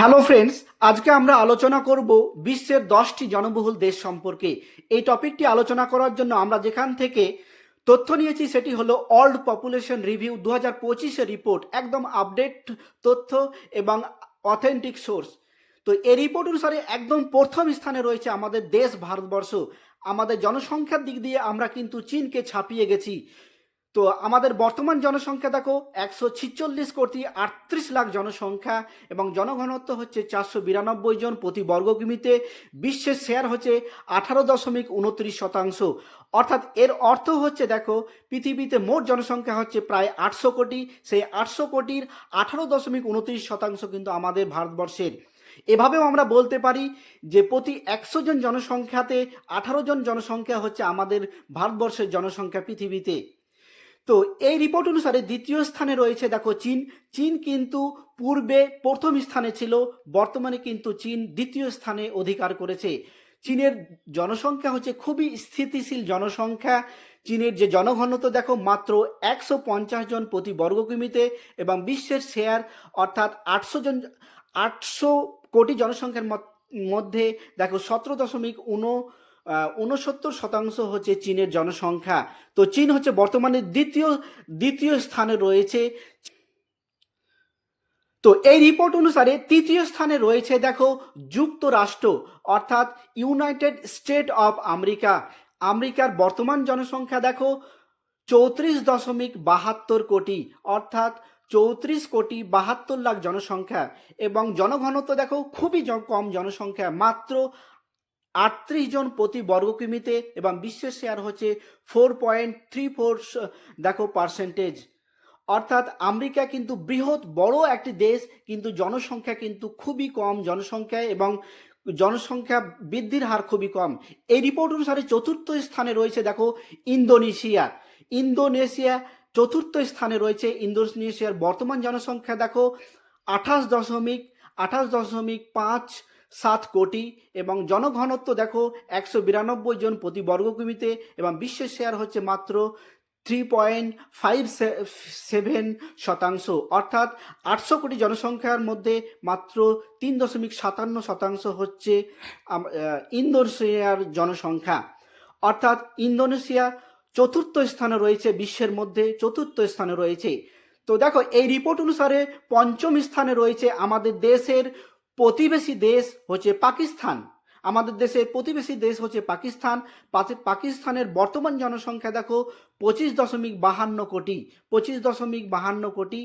Hello friends আজকে আমরা আলোচনা করব বিশ্বের দশটি জনবহুল দেশ সম্পর্কে। এই টপিকটি আলোচনা করার জন্য আমরা যেখান থেকে তথ্য নিয়েছি সেটি হলো অল্ড পপুলেশন রিভিউ দু হাজার রিপোর্ট, একদম আপডেট তথ্য এবং অথেন্টিক সোর্স। তো এই রিপোর্ট অনুসারে একদম প্রথম স্থানে রয়েছে আমাদের দেশ ভারতবর্ষ। আমাদের জনসংখ্যার দিক দিয়ে আমরা কিন্তু চীনকে ছাপিয়ে গেছি। তো আমাদের বর্তমান জনসংখ্যা দেখো একশো ছিচল্লিশ কোটি আটত্রিশ লাখ জনসংখ্যা এবং জনঘনত্ব হচ্ছে চারশো বিরানব্বই জন প্রতি বর্গ কিমিতে। বিশ্বের শেয়ার হচ্ছে আঠারো দশমিক উনত্রিশ শতাংশ। অর্থাৎ এর অর্থ হচ্ছে দেখো, পৃথিবীতে মোট জনসংখ্যা হচ্ছে প্রায় আটশো কোটি। সেই আটশো কোটির আঠারো দশমিক উনত্রিশ শতাংশ কিন্তু আমাদের ভারতবর্ষের। এভাবেও আমরা বলতে পারি যে প্রতি একশো জন জনসংখ্যাতে আঠারো জন জনসংখ্যা হচ্ছে আমাদের ভারতবর্ষের জনসংখ্যা পৃথিবীতে। তো এই রিপোর্ট অনুসারে দ্বিতীয় স্থানে রয়েছে, দেখো চীন। চীন কিন্তু পূর্বে প্রথম স্থানে ছিল, বর্তমানে কিন্তু চীন দ্বিতীয় স্থানে অধিকার করেছে। চীনের জনসংখ্যা হচ্ছে খুবই স্থিতিশীল জনসংখ্যা। চীনের যে জনঘনত্ব, দেখো, মাত্র একশো পঞ্চাশ জন প্রতি বর্গ কিমিতে এবং বিশ্বের শেয়ার অর্থাৎ আটশো জন, আটশো কোটি জনসংখ্যার মধ্যে, দেখো, সতেরো দশমিক উনো উনসত্তর শতাংশ হচ্ছে চীনের জনসংখ্যা। তো চীন হচ্ছে বর্তমানে দ্বিতীয় দ্বিতীয় স্থানে রয়েছে। তো এই রিপোর্ট অনুসারে তৃতীয় স্থানে রয়েছে, দেখো, যুক্তরাষ্ট্র, অর্থাৎ ইউনাইটেড স্টেট অফ আমেরিকা আমেরিকার বর্তমান জনসংখ্যা, দেখো, চৌত্রিশ দশমিক বাহাত্তর কোটি, অর্থাৎ চৌত্রিশ কোটি বাহাত্তর লাখ জনসংখ্যা। এবং জনঘনত্ব, দেখো, খুবই কম জনসংখ্যা, মাত্র আটত্রিশ জন প্রতি বর্গ কিমিতে এবং বিশ্বের শেয়ার হচ্ছে ফোর পয়েন্ট থ্রি ফোর দেখো পার্সেন্টেজ অর্থাৎ আমেরিকা কিন্তু বৃহৎ বড় একটি দেশ, কিন্তু জনসংখ্যা কিন্তু খুবই কম, জনসংখ্যা এবং জনসংখ্যা বৃদ্ধির হার খুবই কম। এই রিপোর্ট অনুসারে চতুর্থ স্থানে রয়েছে, দেখো ইন্দোনেশিয়া। ইন্দোনেশিয়া চতুর্থ স্থানে রয়েছে, ইন্দোনেশিয়ার বর্তমান জনসংখ্যা দেখো আঠাশ দশমিক আঠাশ দশমিক পাঁচ সাত কোটি এবং জনঘনত্ব দেখো একশো বিরানব্বই জন প্রতি বর্গ কিমিতে এবং বিশ্বের শেয়ার হচ্ছে মাত্র থ্রি পয়েন্ট ফাইভ সেভেন শতাংশ। অর্থাৎ আটশো কোটি জনসংখ্যার মধ্যে মাত্র তিন দশমিক সাতান্ন শতাংশ হচ্ছে ইন্দোনেশিয়ার জনসংখ্যা। অর্থাৎ ইন্দোনেশিয়া চতুর্থ স্থানে রয়েছে, বিশ্বের মধ্যে চতুর্থ স্থানে রয়েছে। তো দেখো, এই রিপোর্ট অনুসারে পঞ্চম স্থানে রয়েছে আমাদের দেশের প্রতিবেশী দেশ হচ্ছে পাকিস্তান। আমাদের দেশের প্রতিবেশী দেশ হচ্ছে পাকিস্তান। পাকিস্তানের বর্তমান জনসংখ্যা দেখো পঁচিশ দশমিক বাহান্ন কোটি, পঁচিশ দশমিক বাহান্ন কোটি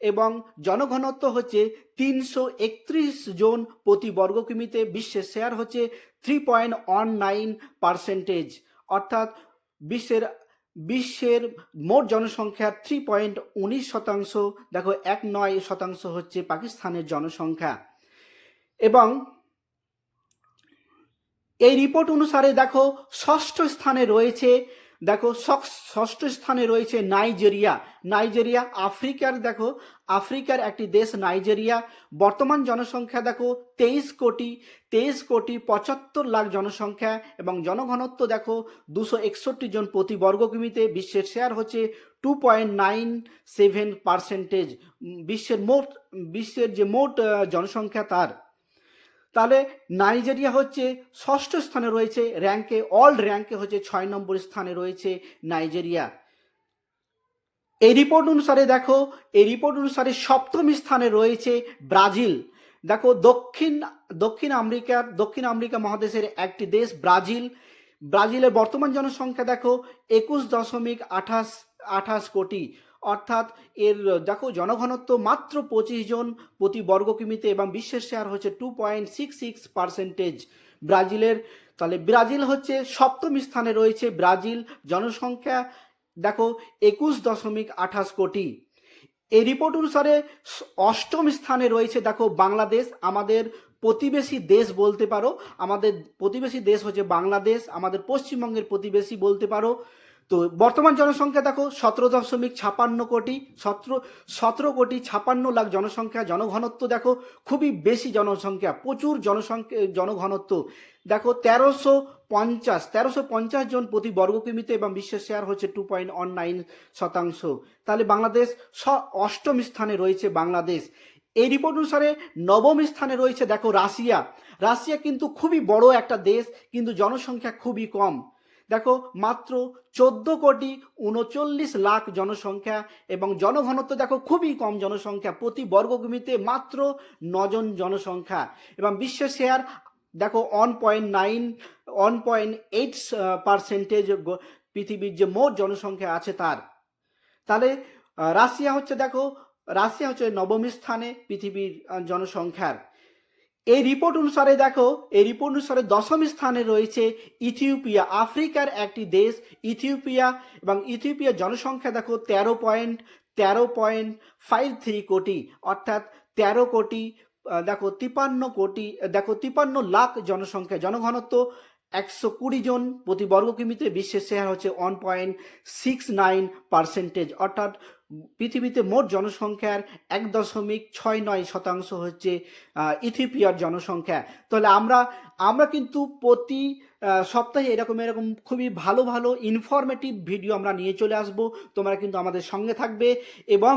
এবং জনঘনত্ব হচ্ছে তিনশো একত্রিশ জন প্রতি বর্গ কিমিতে, বিশ্বের শেয়ার হচ্ছে three point one nine percentage অর্থাৎ বিশ্বের বিশ্বের মোট জনসংখ্যার থ্রি পয়েন্ট উনিশ শতাংশ, দেখো এক নয় শতাংশ হচ্ছে পাকিস্তানের জনসংখ্যা। এবং এই রিপোর্ট অনুসারে দেখো, ষষ্ঠ স্থানে রয়েছে, দেখো, ষষ্ঠ স্থানে রয়েছে নাইজেরিয়া। নাইজেরিয়া আফ্রিকার, দেখো, আফ্রিকার একটি দেশ নাইজেরিয়া। বর্তমান জনসংখ্যা দেখো, তেইশ কোটি তেইশ কোটি পঁচাত্তর লাখ জনসংখ্যা এবং জনঘনত্ব দেখো, দুশো একষট্টি জন প্রতি বর্গ কিমিতে বিশ্বের শেয়ার হচ্ছে two point nine seven percentage বিশ্বের মোট, বিশ্বের যে মোট জনসংখ্যা তার। তাহলে নাইজেরিয়া হচ্ছে ষষ্ঠ স্থানে রয়েছে র্যাঙ্কে অল্ড র্যাঙ্কে হচ্ছে ছয় নম্বর স্থানে রয়েছে নাইজেরিয়া। এই রিপোর্ট অনুসারে দেখো, এই রিপোর্ট অনুসারে সপ্তম স্থানে রয়েছে ব্রাজিল। দেখো, দক্ষিণ দক্ষিণ আমেরিকার, দক্ষিণ আমেরিকা মহাদেশের একটি দেশ ব্রাজিল। ব্রাজিলের বর্তমান জনসংখ্যা দেখো, একুশ দশমিক আঠাশ আঠাশ কোটি। অর্থাৎ এর, দেখো, জনঘনত্ব মাত্র পঁচিশ জন প্রতি বর্গ কিমিতে এবং বিশ্বের শেয়ার হচ্ছে two point six six percentage ব্রাজিলের, তাহলে ব্রাজিল হচ্ছে সপ্তম স্থানে রয়েছে। ব্রাজিল জনসংখ্যা, দেখো, একুশ দশমিক আঠাশ কোটি। এই রিপোর্ট অনুসারে অষ্টম স্থানে রয়েছে, দেখো, বাংলাদেশ। আমাদের প্রতিবেশী দেশ বলতে পারো। আমাদের প্রতিবেশী দেশ হচ্ছে বাংলাদেশ। আমাদের পশ্চিমবঙ্গের প্রতিবেশী বলতে পারো। তো বর্তমান জনসংখ্যা দেখো সতেরো দশমিক ছাপান্ন কোটি, সতেরো সতেরো কোটি ছাপান্ন লাখ জনসংখ্যা, জনঘনত্ব দেখো খুবই বেশি জনসংখ্যা, প্রচুর জনসংখ্যা, জনঘনত্ব। দেখো তেরোশো পঞ্চাশ তেরোশো পঞ্চাশ জন প্রতি বর্গ কিমিতে এবং বিশ্বের শেয়ার হচ্ছে টু পয়েন্ট ওয়ান নাইন শতাংশ। তাহলে বাংলাদেশ স, অষ্টম স্থানে রয়েছে বাংলাদেশ। এই রিপোর্ট অনুসারে নবম স্থানে রয়েছে দেখো রাশিয়া। রাশিয়া কিন্তু খুবই বড় একটা দেশ, কিন্তু জনসংখ্যা খুবই কম। দেখো, মাত্র চোদ্দ কোটি উনচল্লিশ লাখ জনসংখ্যা এবং জনঘনত্ব দেখো খুবই কম জনসংখ্যা, প্রতি বর্গভূমিতে মাত্র নজন জনসংখ্যা। এবং বিশ্বের শেয়ার দেখো one point nine one point eight percentage পৃথিবীর যে মোট জনসংখ্যা আছে তার। তাহলে রাশিয়া হচ্ছে দেখো, রাশিয়া হচ্ছে নবম স্থানে পৃথিবীর জনসংখ্যার। এই রিপোর্ট অনুসারে দেখো, এই রিপোর্ট অনুসারে দশম স্থানে রয়েছে ইথিওপিয়া। আফ্রিকার একটি দেশ, ইথিওপিয়া, এবং ইথিওপিয়ার জনসংখ্যা দেখো তেরো পয়েন্ট তেরো পয়েন্ট ফাইভ থ্রি কোটি, অর্থাৎ তেরো কোটি দেখো তিপান্ন কোটি, দেখো তিপান্ন লাখ জনসংখ্যা, জনঘনত্ব একশো কুড়ি জন প্রতি বর্গ কিমিতে বিশ্বের শেয়ার হচ্ছে one point six nine percentage অর্থাৎ পৃথিবীতে মোট জনসংখ্যার এক দশমিক ছয় নয় শতাংশ হচ্ছে ইথিওপিয়ার জনসংখ্যা। তাহলে আমরা আমরা কিন্তু প্রতি সপ্তাহে এরকম এরকম খুবই ভালো ভালো ইনফরমেটিভ ভিডিও আমরা নিয়ে চলে আসব। তোমরা কিন্তু আমাদের সঙ্গে থাকবে এবং